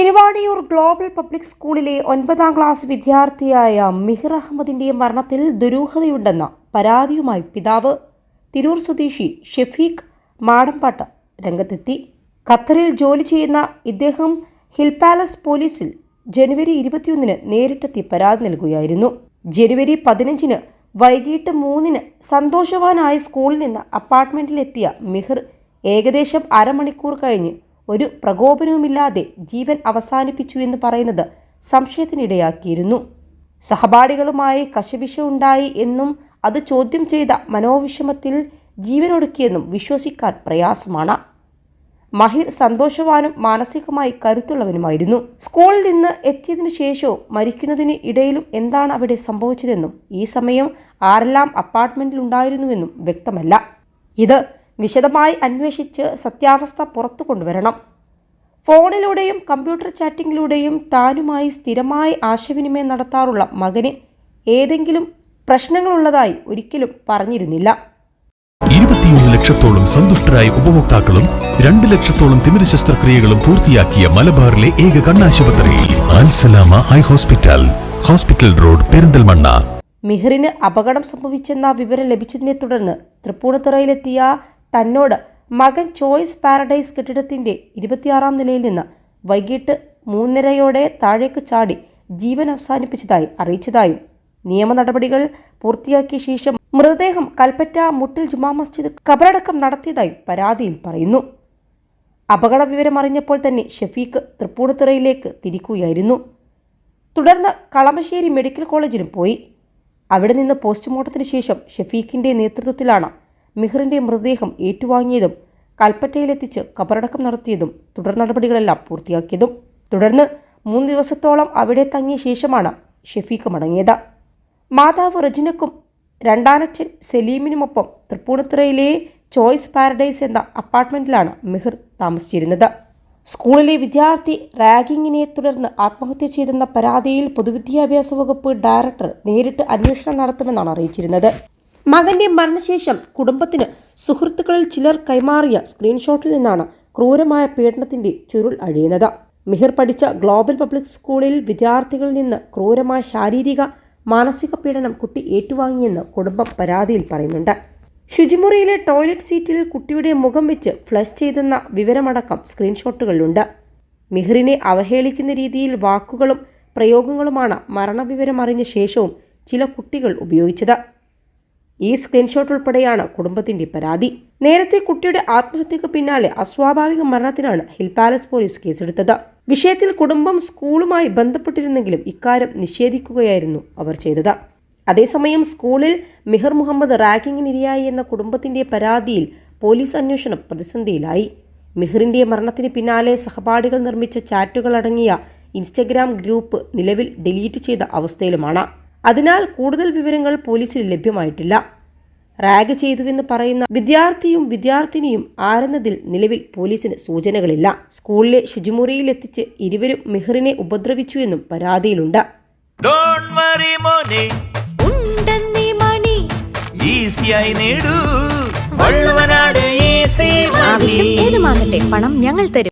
Thiruvaniyoor global public സ്കൂളിലെ ഒൻപതാം class വിദ്യാർത്ഥിയായ മിഹിർ അഹമ്മദിന്റെ മരണത്തിൽ ദുരൂഹതയുണ്ടെന്ന പരാതിയുമായി പിതാവ് തിരൂർ സ്വദേശി ഷെഫീഖ് മാടമ്പാട്ട് രംഗത്തെത്തി. ഖത്തറിൽ ജോലി ചെയ്യുന്ന ഇദ്ദേഹം ഹിൽ പാലസ് പോലീസിൽ ജനുവരി ഇരുപത്തിയൊന്നിന് നേരിട്ടെത്തി പരാതി നൽകുകയായിരുന്നു. ജനുവരി പതിനഞ്ചിന് വൈകിട്ട് മൂന്നിന് സന്തോഷവാനായ സ്കൂളിൽ നിന്ന് അപ്പാർട്ട്മെന്റിലെത്തിയ മിഹിർ ഏകദേശം അരമണിക്കൂർ കഴിഞ്ഞ് ഒരു പ്രകോപനവുമില്ലാതെ ജീവൻ അവസാനിപ്പിച്ചു എന്ന് പറയുന്നത് സംശയത്തിനിടയാക്കിയിരുന്നു. സഹപാഠികളുമായി കശപിശ ഉണ്ടായി എന്നും അത് ചോദ്യം ചെയ്ത മനോവിഷമത്തിൽ ജീവനൊടുക്കിയെന്നും വിശ്വസിക്കാൻ പ്രയാസമാണ്. മഹിർ സന്തോഷവാനും മാനസികമായി കരുത്തുള്ളവനുമായിരുന്നു. സ്കൂളിൽ നിന്ന് എത്തിയതിനു ശേഷവും മരിക്കുന്നതിന് ഇടയിലും എന്താണ് അവിടെ സംഭവിച്ചതെന്നും ഈ സമയം ആരെല്ലാം അപ്പാർട്ട്മെന്റിൽ ഉണ്ടായിരുന്നുവെന്നും വ്യക്തമല്ല. ഇത് വിശദമായി അന്വേഷിച്ച് സത്യാവസ്ഥ പുറത്തു കൊണ്ടുവരണം. ഫോണിലൂടെയും കമ്പ്യൂട്ടർ ചാറ്റിങ്ങിലൂടെയും താനുമായി സ്ഥിരമായി ആശയവിനിമയം നടത്താറുള്ള മകന് ഏതെങ്കിലും പ്രശ്നങ്ങളുള്ളതായി ഒരിക്കലും പറഞ്ഞിരുന്നില്ല. ഇരുപത്തിയൊന്ന് ലക്ഷത്തോളം സന്തുഷ്ടരായ ഉപഭോക്താക്കളും രണ്ട് ലക്ഷത്തോളം തിമിര ശസ്ത്രക്രിയകളും പൂർത്തിയാക്കിയ മലബാറിലെ ഏക കണ്ണാശുപത്രി Al Salama high hospital hospital road Perinthalmanna. മിഹിറിന് അപകടം സംഭവിച്ചെന്ന വിവരം ലഭിച്ചതിനെ തുടർന്ന് തൃപ്പൂണിത്തുറയിലെത്തിയ തന്നോട് മകൻ ചോയ്സ് പാരഡൈസ് കെട്ടിടത്തിന്റെ ഇരുപത്തിയാറാം നിലയിൽ നിന്ന് വൈകിട്ട് മൂന്നരയോടെ താഴേക്ക് ചാടി ജീവൻ അവസാനിപ്പിച്ചതായി അറിയിച്ചതായും നിയമ നടപടികൾ പൂർത്തിയാക്കിയ ശേഷം മൃതദേഹം കൽപ്പറ്റ മുട്ടിൽ ജുമാ മസ്ജിദ് കബറടക്കം നടത്തിയതായും പരാതിയിൽ പറയുന്നു. അപകട വിവരം അറിഞ്ഞപ്പോൾ തന്നെ ഷഫീഖ് തൃപ്പൂണിത്തുറയിലേക്ക് തിരിക്കുകയായിരുന്നു. തുടർന്ന് കളമശ്ശേരി മെഡിക്കൽ കോളേജിലും പോയി. അവിടെ നിന്ന് പോസ്റ്റ്മോർട്ടത്തിന് ശേഷം ഷഫീഖിന്റെ നേതൃത്വത്തിലാണ് മിഹറിന്റെ മൃതദേഹം ഏറ്റുവാങ്ങിയതും കൽപ്പറ്റയിലെത്തിച്ച് കബറടക്കം നടത്തിയതും തുടർ നടപടികളെല്ലാം പൂർത്തിയാക്കിയതും. തുടർന്ന് മൂന്ന് ദിവസത്തോളം അവിടെ തങ്ങിയ ശേഷമാണ് ഷെഫീഖ് മടങ്ങിയത്. മാതാവ് റജിനക്കും രണ്ടാനച്ഛൻ സലീമിനുമൊപ്പം തൃപ്പൂണിത്തുറയിലെ ചോയ്സ് പാരഡൈസ് എന്ന അപ്പാർട്ട്മെന്റിലാണ് മിഹിർ താമസിച്ചിരുന്നത്. സ്കൂളിലെ വിദ്യാർത്ഥി റാഗിങ്ങിനെ തുടർന്ന് ആത്മഹത്യ ചെയ്തെന്ന പരാതിയിൽ പൊതുവിദ്യാഭ്യാസ വകുപ്പ് ഡയറക്ടർ നേരിട്ട് അന്വേഷണം നടത്തുമെന്നാണ് അറിയിച്ചിരുന്നത്. മകന്റെ മരണശേഷം കുടുംബത്തിന് സുഹൃത്തുക്കളിൽ ചിലർ കൈമാറിയ സ്ക്രീൻഷോട്ടിൽ നിന്നാണ് ക്രൂരമായ പീഡനത്തിന്റെ ചുരുൾ അഴിയുന്നത്. മിഹിർ പഠിച്ച ഗ്ലോബൽ പബ്ലിക് സ്കൂളിൽ വിദ്യാർത്ഥികളിൽ നിന്ന് ക്രൂരമായ ശാരീരിക മാനസിക പീഡനം കുട്ടി ഏറ്റുവാങ്ങിയെന്ന് കുടുംബം പരാതിയിൽ പറയുന്നുണ്ട്. ശുചിമുറിയിലെ ടോയ്ലറ്റ് സീറ്റിൽ കുട്ടിയുടെ മുഖം വെച്ച് ഫ്ലഷ് ചെയ്തെന്ന വിവരമടക്കം സ്ക്രീൻഷോട്ടുകളിലുണ്ട്. മിഹിറിനെ അവഹേളിക്കുന്ന രീതിയിൽ വാക്കുകളും പ്രയോഗങ്ങളുമാണ് മരണവിവരം അറിഞ്ഞ ശേഷവും ചില കുട്ടികൾ ഉപയോഗിച്ചത്. ഈ സ്ക്രീൻഷോട്ട് ഉൾപ്പെടെയാണ് കുടുംബത്തിന്റെ പരാതി. നേരത്തെ കുട്ടിയുടെ ആത്മഹത്യക്ക് പിന്നാലെ അസ്വാഭാവിക മരണത്തിനാണ് ഹിൽ പാലസ് പോലീസ് കേസെടുത്തത്. വിഷയത്തിൽ കുടുംബം സ്കൂളുമായി ബന്ധപ്പെട്ടിരുന്നെങ്കിലും ഇക്കാര്യം നിഷേധിക്കുകയായിരുന്നു അവർ ചെയ്തത്. അതേസമയം സ്കൂളിൽ മിഹർ മുഹമ്മദ് റാഗിങ്ങിനിരയായി എന്ന കുടുംബത്തിന്റെ പരാതിയിൽ പോലീസ് അന്വേഷണം പ്രതിസന്ധിയിലായി. മിഹറിന്റെ മരണത്തിന് പിന്നാലെ സഹപാഠികൾ നിർമ്മിച്ച ചാറ്റുകൾ അടങ്ങിയ ഇൻസ്റ്റഗ്രാം ഗ്രൂപ്പ് നിലവിൽ ഡിലീറ്റ് ചെയ്ത അവസ്ഥയിലുമാണ്. അതിനാൽ കൂടുതൽ വിവരങ്ങൾ പോലീസിന് ലഭ്യമായിട്ടില്ല. റാഗ് ചെയ്തുവെന്ന് പറയുന്ന വിദ്യാർത്ഥിയും വിദ്യാർത്ഥിനിയും ആരെന്നതിൽ നിലവിൽ പോലീസിന് സൂചനകളില്ല. സ്കൂളിലെ ശുചിമുറിയിൽ എത്തിച്ച് ഇരുവരും ഉപദ്രവിച്ചു എന്നും പരാതിയിലുണ്ട്. ഡോണ്ട് വറി മോനെ. ഉണ്ടെന്നീ മണി. ഈസിയായി നേടൂ. വള്ളുവനാട് ഈസി ആവശ്യം ഏതുമാകട്ടെ പണം ഞങ്ങൾ തരും.